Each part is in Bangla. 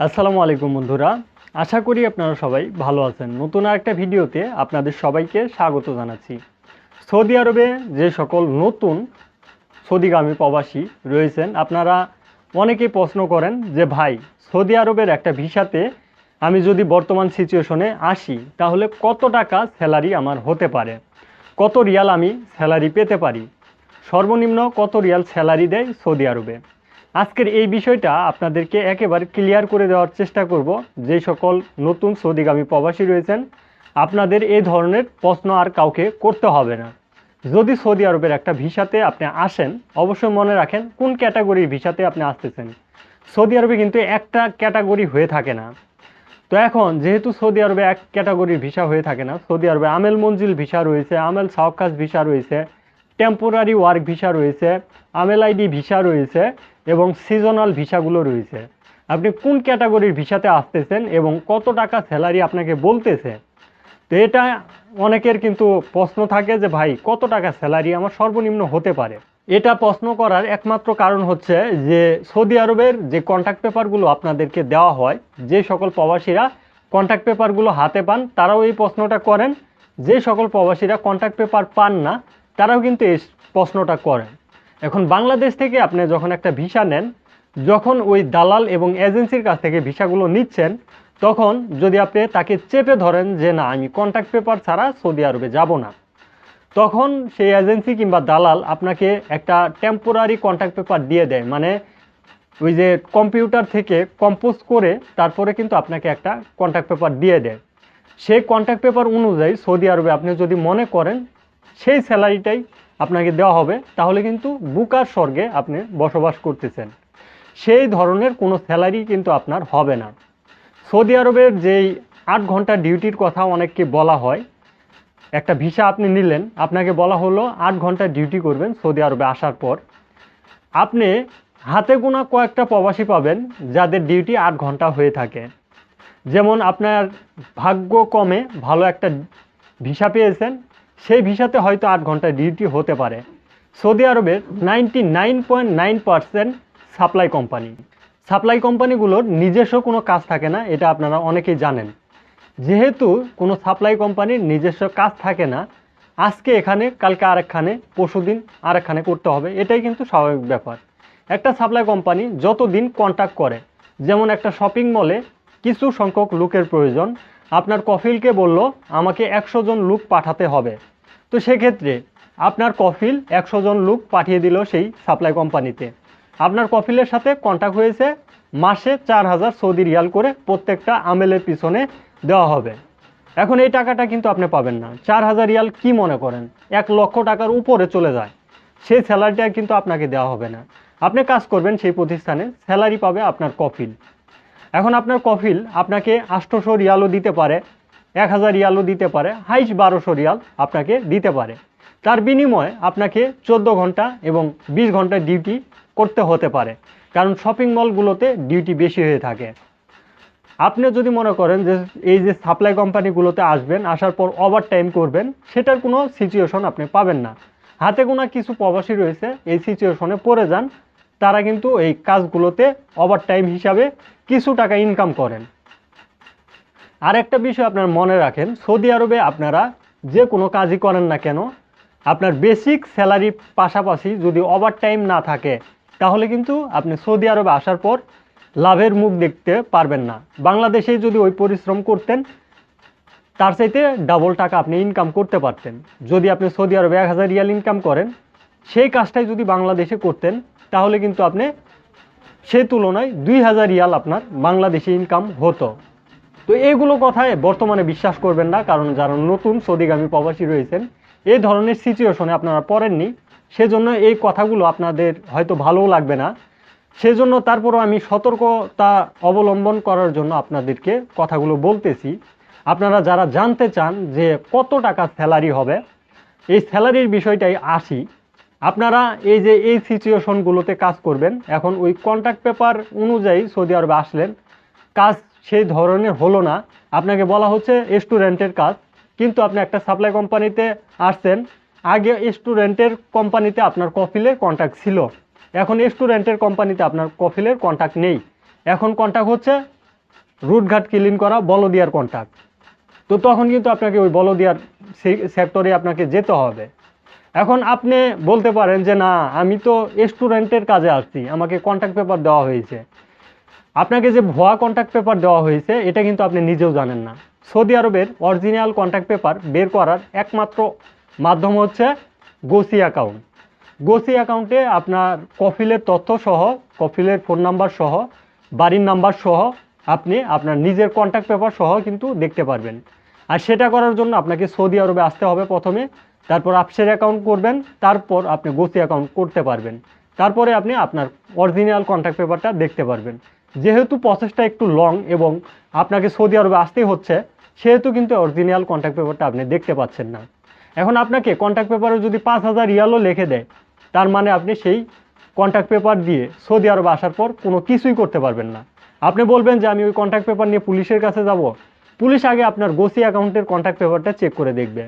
আসসালামু আলাইকুম বন্ধুরা। আশা করি আপনারা সবাই ভালো আছেন। নতুন আরেকটা ভিডিওতে আপনাদের সবাইকে স্বাগত জানাচ্ছি। সৌদি আরবে যে সকল নতুন সৌদিগামী প্রবাসী রয়েছেন, আপনারা অনেকেই প্রশ্ন করেন যে, ভাই, সৌদি আরবের একটা ভিসাতে আমি যদি বর্তমান সিচুয়েশনে আসি, তাহলে কত টাকা স্যালারি আমার হতে পারে? কত রিয়াল আমি স্যালারি পেতে পারি? সর্বনিম্ন কত রিয়াল স্যালারি দেয় সৌদি আরবে? আজকের এই বিষয়টা আপনাদেরকে একেবারে ক্লিয়ার করে দেওয়ার চেষ্টা করব যে সকল নতুন সৌদিগামী প্রবাসী রয়েছেন, আপনাদের এই ধরনের প্রশ্ন আর কাউকে করতে হবে না। যদি সৌদি আরবের একটা ভিসাতে আপনি আসেন, অবশ্যই মনে রাখেন কোন ক্যাটাগরির ভিসাতে আপনি আসতেছেন। সৌদি আরবে কিন্তু একটা ক্যাটাগরি হয়ে থাকে না। তো এখন যেহেতু সৌদি আরবে এক ক্যাটাগরির ভিসা হয়ে থাকে না, সৌদি আরবে আমেল মঞ্জিল ভিসা রয়েছে, আমেল সাওকাস ভিসা রয়েছে টেম্পোরারি ওয়ার্ক ভিসা রয়েছে, আমেল আইডি ভিসা রয়েছে এবং সিজনাল ভিসাগুলো রয়েছে। আপনি কোন ক্যাটাগরির ভিসাতে আসতেছেন এবং কত টাকা স্যালারি আপনাকে বলতেছে? তো এটা অনেকের কিন্তু প্রশ্ন থাকে যে, ভাই, কত টাকা স্যালারি আমার সর্বনিম্ন হতে পারে? এটা প্রশ্ন করার একমাত্র কারণ হচ্ছে যে, সৌদি আরবের যে কন্ট্যাক্ট পেপারগুলো আপনাদেরকে দেওয়া হয়, যে সকল প্রবাসীরা কন্ট্যাক্ট পেপারগুলো হাতে পান, তারাও এই প্রশ্নটা করেন। যে সকল প্রবাসীরা কন্ট্যাক্ট পেপার পান না, তারাও কিন্তু এই প্রশ্নটা করেন। এখন বাংলাদেশ থেকে আপনি যখন একটা ভিসা নেন, যখন ওই দালাল এবং এজেন্সির কাছ থেকে ভিসাগুলো নিচ্ছেন, তখন যদি আপনি তাকে চেপে ধরেন যে না, আমি কন্ট্যাক্ট পেপার ছাড়া সৌদি আরবে যাব না, তখন সেই এজেন্সি কিংবা দালাল আপনাকে একটা টেম্পোরারি কন্ট্যাক্ট পেপার দিয়ে দেয়। মানে ওই যে কম্পিউটার থেকে কম্পোজ করে তারপরে কিন্তু আপনাকে একটা কন্ট্যাক্ট পেপার দিয়ে দেয়। সেই কন্ট্যাক্ট পেপার অনুযায়ী সৌদি আরবে আপনি যদি মনে করেন, সেই স্যালারিটাই আপনাকে দেওয়া হবে, তাহলে কিন্তু বুকার স্বর্গে আপনি বসবাস করতেছেন। সেই ধরনের কোনো স্যালারি কিন্তু আপনার হবে না। সৌদি আরবের যেই আট ঘণ্টা ডিউটির কথা অনেককে বলা হয়, একটা ভিসা আপনি নিলেন, আপনাকে বলা হলো আট ঘণ্টা ডিউটি করবেন সৌদি আরবে আসার পর। আপনি হাতে গোনা কয়েকটা প্রবাসী পাবেন, যাদের ডিউটি আট ঘণ্টা হয়ে থাকে। যেমন আপনার ভাগ্য কমে ভালো একটা ভিসা পেয়েছেন সেই ভিসাতে হয়তো আট ঘণ্টা ডিউটি হতে পারে। সৌদি আরবের ninety nine point nine percent supply company. Supply কোম্পানিগুলোর নিজস্ব কোনো কাজ থাকে না, এটা আপনারা অনেকেই জানেন। যেহেতু কোনো সাপ্লাই কোম্পানির নিজস্ব কাজ থাকে না, আজকে এখানে, কালকে আরেকখানে, পরশুদিন আরেকখানে করতে হবে, এটাই কিন্তু স্বাভাবিক ব্যাপার। একটা সাপ্লাই কোম্পানি যত দিন কন্ট্যাক্ট করে, যেমন একটা শপিং মলে কিছু সংখ্যক লোকের প্রয়োজন, আপনার কফিলকে বলল, আমাকে একশো জন লোক পাঠাতে হবে। তো সেক্ষেত্রে আপনার কফিল একশো জন লোক পাঠিয়ে দিল সেই সাপ্লাই কোম্পানিতে আপনার কফিলের সাথে কন্ট্যাক্ট হয়েছে, মাসে চার হাজার সৌদি রিয়াল করে প্রত্যেকটা আমেলের পিছনে দেওয়া হবে। এখন এই টাকাটা কিন্তু আপনি পাবেন না। চার হাজার রিয়াল কি মনে করেন? এক লক্ষ টাকার উপরে চলে যায়। সেই স্যালারিটা কিন্তু আপনাকে দেওয়া হবে না। আপনি কাজ করবেন সেই প্রতিষ্ঠানে, স্যালারি পাবে আপনার কফিল। এখন আপনার কফিল আপনাকে আষ্টশো রিয়ালও দিতে পারে। এক হাজার রিয়ালও দিতে পারে হাইস বারোশো রিয়াল আপনাকে দিতে পারে। তার বিনিময়ে আপনাকে চোদ্দ ঘণ্টা এবং বিশ ঘণ্টা ডিউটি করতে হতে পারে, কারণ শপিং মলগুলোতে ডিউটি বেশি হয়ে থাকে। আপনি যদি মনে করেন যে এই যে সাপ্লাই কোম্পানিগুলোতে আসবেন, আসার পর ওভার টাইম করবেন, সেটার কোনো সিচুয়েশন আপনি পাবেন না। হাতে গোনা কিছু প্রবাসী রয়েছে, এই সিচুয়েশনে পড়ে যান, তারা কিন্তু এই কাজগুলোতে ওভার টাইম হিসাবে কিছু টাকা ইনকাম করেন। আর একটা বিষয় আপনার মনে রাখেন, সৌদি আরবে আপনারা যে কোনো কাজই করেন না কেন, আপনার বেসিক স্যালারির পাশাপাশি যদি ওভার টাইম না থাকে, তাহলে কিন্তু আপনি সৌদি আরবে আসার পর লাভের মুখ দেখতে পারবেন না। বাংলাদেশেই যদি ওই পরিশ্রম করতেন, তার চাইতে ডাবল টাকা আপনি ইনকাম করতে পারতেন। যদি আপনি সৌদি আরবে এক হাজার রিয়াল ইনকাম করেন, সেই কাজটাই যদি বাংলাদেশে করতেন, তাহলে কিন্তু আপনি সেই তুলনায় দুই হাজার রিয়াল আপনার বাংলাদেশে ইনকাম হতো। তো এইগুলো কথায় বর্তমানে বিশ্বাস করবেন না, কারণ যারা নতুন সৌদিগামী প্রবাসী রয়েছেন, এই ধরনের সিচুয়েশনে আপনারা পড়েননি। সেজন্য এই কথাগুলো আপনাদের হয়তো ভালোও লাগবে না। সেজন্য তারপরও আমি সতর্কতা অবলম্বন করার জন্য আপনাদেরকে কথাগুলো বলতেছি। আপনারা যারা জানতে চান যে কত টাকা স্যালারি হবে, এই স্যালারির বিষয়টাই আসি। আপনারা এই যে এই সিচুয়েশনগুলোতে কাজ করবেন, এখন ওই কন্ট্যাক্ট পেপার অনুযায়ী সৌদি আরবে আসলেন, কাজ সেই ধরনের হলো না। আপনাকে বলা হচ্ছে স্টুডেন্টের কাজ, কিন্তু আপনি একটা সাপ্লাই কোম্পানিতে আসছেন আগে স্টুডেন্টের কোম্পানিতে আপনার কফিলের কন্ট্যাক্ট ছিল। এখন স্টুডেন্টের কোম্পানিতে আপনার কফিলের কন্ট্যাক্ট নেই। এখন কন্ট্যাক্ট হচ্ছে রুটঘাট ক্লিন করা, বলদিয়ার কন্ট্যাক্ট তো তখন কিন্তু আপনাকে ওই বলদিয়ার সেক্টরে আপনাকে যেতে হবে। এখন আপনি বলতে পারেন যে, না, আমি তো স্টুডেন্টের কাজে আসছি। আমাকে কন্ট্যাক্ট পেপার দেওয়া হয়েছে। আপনাকে যে ভুয়া কন্ট্যাক্ট পেপার দেওয়া হয়েছে, এটা কিন্তু আপনি নিজেও জানেন না। সৌদি আরবের অরিজিনাল কন্ট্যাক্ট পেপার বের করার একমাত্র মাধ্যম হচ্ছে গোসি অ্যাকাউন্ট গোসি অ্যাকাউন্টে আপনার কফিলের তথ্য সহ, কফিলের ফোন নাম্বার সহ, বাড়ির নাম্বার সহ, আপনি আপনার নিজের কন্ট্যাক্ট পেপার সহ কিন্তু দেখতে পারবেন। আর সেটা করার জন্য আপনাকে সৌদি আরবে আসতে হবে প্রথমে, তারপর আপসের অ্যাকাউন্ট করবেন, তারপর আপনি গোসি অ্যাকাউন্ট করতে পারবেন। তারপরে আপনি আপনার অরিজিনাল কন্ট্যাক্ট পেপারটা দেখতে পারবেন। যেহেতু প্রসেসটা একটু লং এবং আপনাকে সৌদি আরবে আসতেই হচ্ছে, সেহেতু কিন্তু অরিজিনাল কন্ট্যাক্ট পেপারটা আপনি দেখতে পাচ্ছেন না। এখন আপনাকে কন্ট্যাক্ট পেপারে যদি পাঁচ হাজার রিয়ালও লিখে দেয়, তার মানে আপনি সেই কন্ট্যাক্ট পেপার দিয়ে সৌদি আরবে আসার পর কোনো কিছুই করতে পারবেন না। আপনি বলবেন যে, আমি ওই কন্ট্যাক্ট পেপার নিয়ে পুলিশের কাছে যাব। পুলিশ আগে আপনার গোসি অ্যাকাউন্টের কন্ট্যাক্ট পেপারটা চেক করে দেখবে।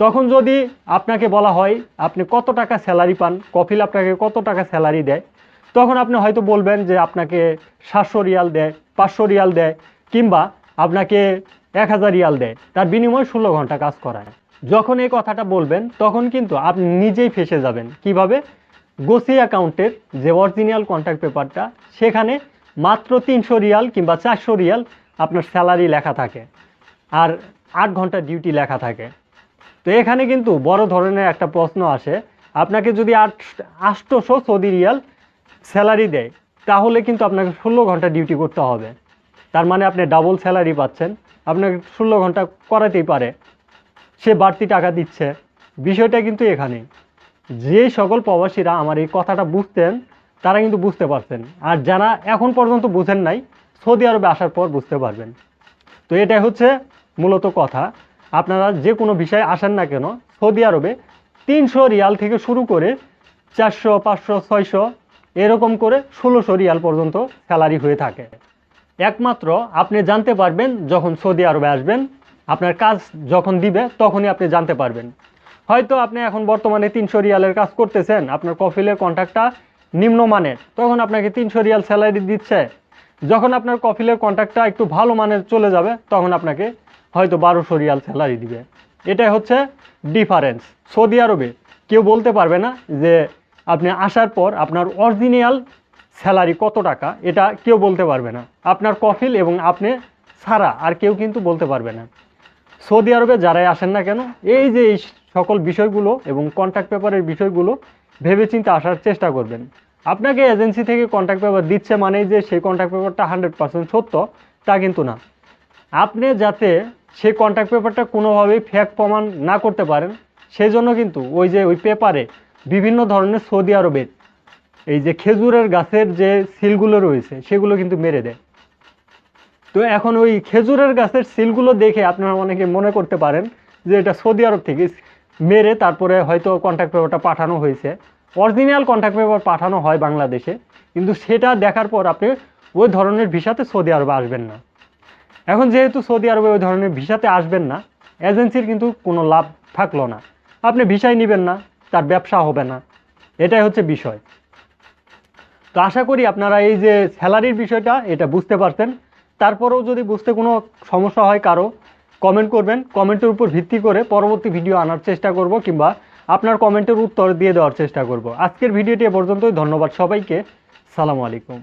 তখন যদি আপনাকে বলা হয়, আপনি কত টাকা স্যালারি পান? কফিল আপনাকে কত টাকা স্যালারি দেয়? তখন আপনি হয়তো বলবেন যে আপনাকে সাতশো রিয়াল দেয়, পাঁচশো রিয়াল দেয়, কিংবা আপনাকে এক হাজার রিয়াল দেয়। তার বিনিময়ে ষোলো ঘণ্টা কাজ করায়। যখন এই কথাটা বলবেন, তখন কিন্তু আপনি নিজেই ফেসে যাবেন। কীভাবে? গোসি অ্যাকাউন্টের যে অরিজিনাল কন্ট্যাক্ট পেপারটা সেখানে মাত্র তিনশো রিয়াল কিংবা চারশো রিয়াল আপনার স্যালারি লেখা থাকে। আর আট ঘণ্টা ডিউটি লেখা থাকে। তো এখানে কিন্তু বড় ধরনের একটা প্রশ্ন আসে। আপনাকে যদি আট আটশোশো সৌদি রিয়াল স্যালারি দেয়, তাহলে কিন্তু আপনাকে ষোলো ঘণ্টা ডিউটি করতে হবে। তার মানে আপনি ডাবল স্যালারি পাচ্ছেন। আপনাকে ষোলো ঘণ্টা করাতেই পারে। সে বাড়তি টাকা দিচ্ছে। বিষয়টা কিন্তু এখানেই। যে সকল প্রবাসীরা আমার এই কথাটা বুঝতেন, তারা কিন্তু বুঝতে পারছেন আর যারা এখন পর্যন্ত বুঝেন নাই, সৌদি আরবে আসার পর বুঝতে পারবেন। তো এটাই হচ্ছে মূলত কথা। আপনারা যে কোনো বিষয়ে আসেন না কেন, সৌদি আরবে তিনশো রিয়াল থেকে শুরু করে চারশো, পাঁচশো, ছয়শো এরকম করে ষোলোশো রিয়াল পর্যন্ত স্যালারি হয়ে থাকে। একমাত্র আপনি জানতে পারবেন যখন সৌদি আরবে আসবেন, আপনার কাজ যখন দিবে তখনই আপনি জানতে পারবেন। হয়তো আপনি এখন বর্তমানে তিনশো রিয়ালের কাজ করতেছেন, আপনার কফিলের কন্ট্রাক্টটা নিম্নমানের, তখন আপনাকে তিনশো রিয়াল স্যালারি দিচ্ছে। যখন আপনার কফিলের কন্ট্রাক্টটা একটু ভালো মানের চলে যাবে, তখন আপনাকে হয়তো বারোশো রিয়াল স্যালারি দিবে। এটাই হচ্ছে ডিফারেন্স। সৌদি আরবে কেউ বলতে পারবে না যে আপনি আসার পর আপনার অরিজিনাল স্যালারি কত টাকা, এটা কেউ বলতে পারবে না। আপনার কফিল এবং আপনি ছাড়া আর কেউ কিন্তু বলতে পারবে না। সৌদি আরবে যারাই আসেন না কেন, এই যে এই সকল বিষয়গুলো এবং কন্ট্যাক্ট পেপারের বিষয়গুলো ভেবেচিন্তে আসার চেষ্টা করবেন। আপনাকে এজেন্সি থেকে কন্ট্যাক্ট পেপার দিচ্ছে মানেই যে সেই কন্ট্যাক্ট পেপারটা হান্ড্রেড পার্সেন্ট সত্য, তা কিন্তু না। আপনি যাতে সেই কন্ট্যাক্ট পেপারটা কোনোভাবেই ফ্যাক প্রমাণ না করতে পারেন সেই জন্য কিন্তু ওই যে ওই পেপারে বিভিন্ন ধরনের সৌদি আরবের এই যে খেজুরের গাছের যে সিলগুলো রয়েছে, সেগুলো কিন্তু মেরে দেয়। তো এখন ওই খেজুরের গাছের সিলগুলো দেখে আপনারা অনেকে মনে করতে পারেন যে এটা সৌদি আরব থেকে মেরে তারপরে হয়তো কন্ট্যাক্ট পেপারটা পাঠানো হয়েছে। অরিজিনাল কন্ট্যাক্ট পেপার পাঠানো হয় বাংলাদেশে, কিন্তু সেটা দেখার পর আপনি ওই ধরনের ভিসাতে সৌদি আরবে আসবেন না। এখন যেহেতু সৌদি আরবে ওই ধরনের ভিসাতে আসবেন না এজেন্সির কিন্তু কোনো লাভ থাকল না। আপনি ভিসাই নেবেন না তার ব্যবসা হবে না। এটাই হচ্ছে বিষয়। তো আশা করি আপনারা এই যে স্যালারির বিষয়টা, এটা বুঝতে পারছেন তারপরেও যদি বুঝতে কোনো সমস্যা হয় কারও কমেন্ট করবেন। কমেন্টের উপর ভিত্তি করে পরবর্তী ভিডিও আনার চেষ্টা করব কিংবা আপনার কমেন্টের উত্তর দিয়ে দেওয়ার চেষ্টা করব। আজকের ভিডিওটি এ পর্যন্তই। ধন্যবাদ সবাইকে। সালামু আলাইকুম।